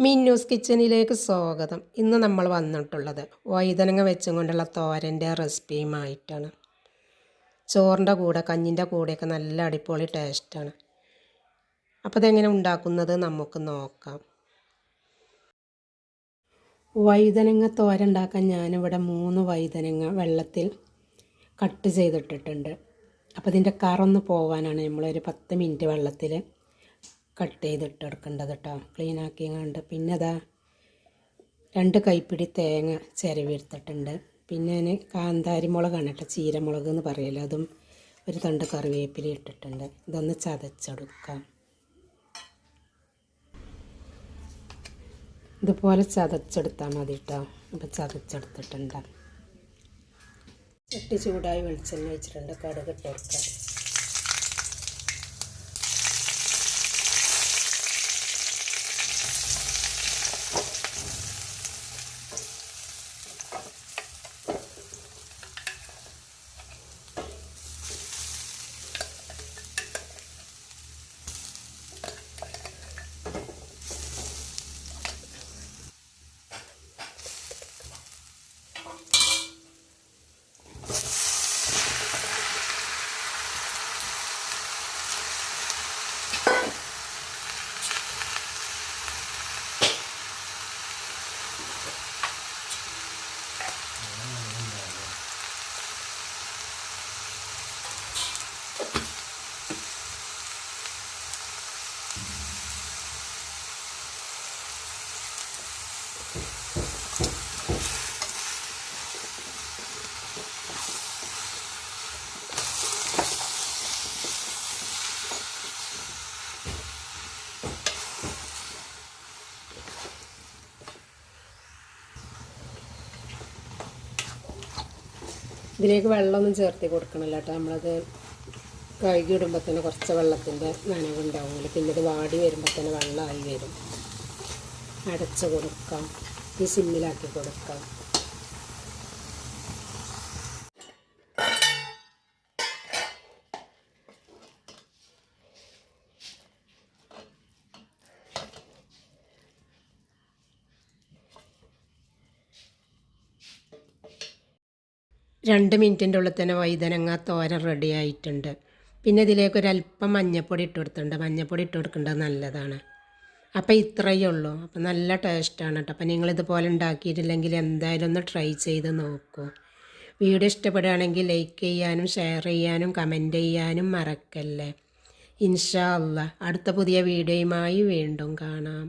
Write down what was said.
മിന്നൂസ് കിച്ചണിലേക്ക് സ്വാഗതം. ഇന്ന് നമ്മൾ വന്നിട്ടുള്ളത് വൈതനങ്ങ വെച്ചും കൊണ്ടുള്ള തോരന്റെ റെസിപ്പിയുമായിട്ടാണ്. ചോറിന്റെ കൂടെ കഞ്ഞിന്റെ കൂടെയൊക്കെ നല്ല അടിപൊളി ടേസ്റ്റാണ്. അപ്പോൾ ഇതെങ്ങനെ ഉണ്ടാക്കുന്നത് നമുക്ക് നോക്കാം. വൈതനങ്ങ തോര ഉണ്ടാക്കാൻ ഞാനിവിടെ മൂന്ന് വൈതനങ്ങ വെള്ളത്തിൽ കട്ട് ചെയ്തിട്ടിട്ടുണ്ട്. അപ്പോൾ ഇതിന്റെ കറൊന്ന് പോവാനാണ്. നമ്മളൊരു പത്ത് മിനിറ്റ് വെള്ളത്തിൽ കട്ട് ചെയ്തിട്ട് എടുക്കേണ്ടത് കേട്ടോ ക്ലീൻ ആക്കി കണ്ട് പിന്നെ അതാ രണ്ട് കൈപ്പിടി തേങ്ങ ചിരവി എടുത്തിട്ടുണ്ട്. പിന്നെ ഞാൻ കാന്താരി മുളകാണ് കേട്ടോ ചീരമുളക് എന്ന് പറയല്ലോ അതും ഒരു തണ്ട് കറിവേപ്പില ഇട്ടിട്ടുണ്ട്. ഇതൊന്ന് ചതച്ചെടുക്കാം. ഇതുപോലെ ചതച്ചെടുത്താൽ മതി കേട്ടോ അപ്പോൾ ചതച്ചെടുത്തിട്ടുണ്ട്. ചട്ടി ചൂടായി വെളിച്ചെണ്ണ വെച്ചിട്ടുണ്ട് കടുക് ഇട്ട് കൊടുക്കാം. you ഇതിലേക്ക് വെള്ളമൊന്നും ചേർത്തി കൊടുക്കണമല്ല കേട്ടോ. നമ്മളത് കഴുകി ഇടുമ്പോൾ തന്നെ കുറച്ച് വെള്ളത്തിന്റെ നനവുണ്ടാവുമല്ലോ പിന്നെ ഇത് വാടി വരുമ്പോൾ തന്നെ വെള്ളമായി വരും. അടച്ച് കൊടുക്കാം. ഈ സിമ്മിലാക്കി കൊടുക്കാം. രണ്ട് മിനിറ്റിന്റെ ഉള്ളിൽ തന്നെ വൈതനങ്ങ തോര റെഡി ആയിട്ടുണ്ട്. പിന്നെ ഇതിലേക്ക് ഒരല്പം മഞ്ഞൾപ്പൊടി ഇട്ട് കൊടുത്തിട്ടുണ്ട്. മഞ്ഞൾപ്പൊടി ഇട്ട് കൊടുക്കേണ്ടത് നല്ലതാണ്. അപ്പോൾ ഇത്രയേ ഉള്ളൂ. അപ്പോൾ നല്ല ടേസ്റ്റാണ് കേട്ടോ. അപ്പോൾ നിങ്ങളിതുപോലെ ഉണ്ടാക്കിയിട്ടില്ലെങ്കിൽ എന്തായാലും ഒന്ന് ട്രൈ ചെയ്ത് നോക്കൂ. വീഡിയോ ഇഷ്ടപ്പെടുകയാണെങ്കിൽ ലൈക്ക് ചെയ്യാനും ഷെയർ ചെയ്യാനും കമന്റ് ചെയ്യാനും മറക്കല്ലേ. ഇൻഷാ അല്ല അടുത്ത പുതിയ വീഡിയോയുമായി വീണ്ടും കാണാം.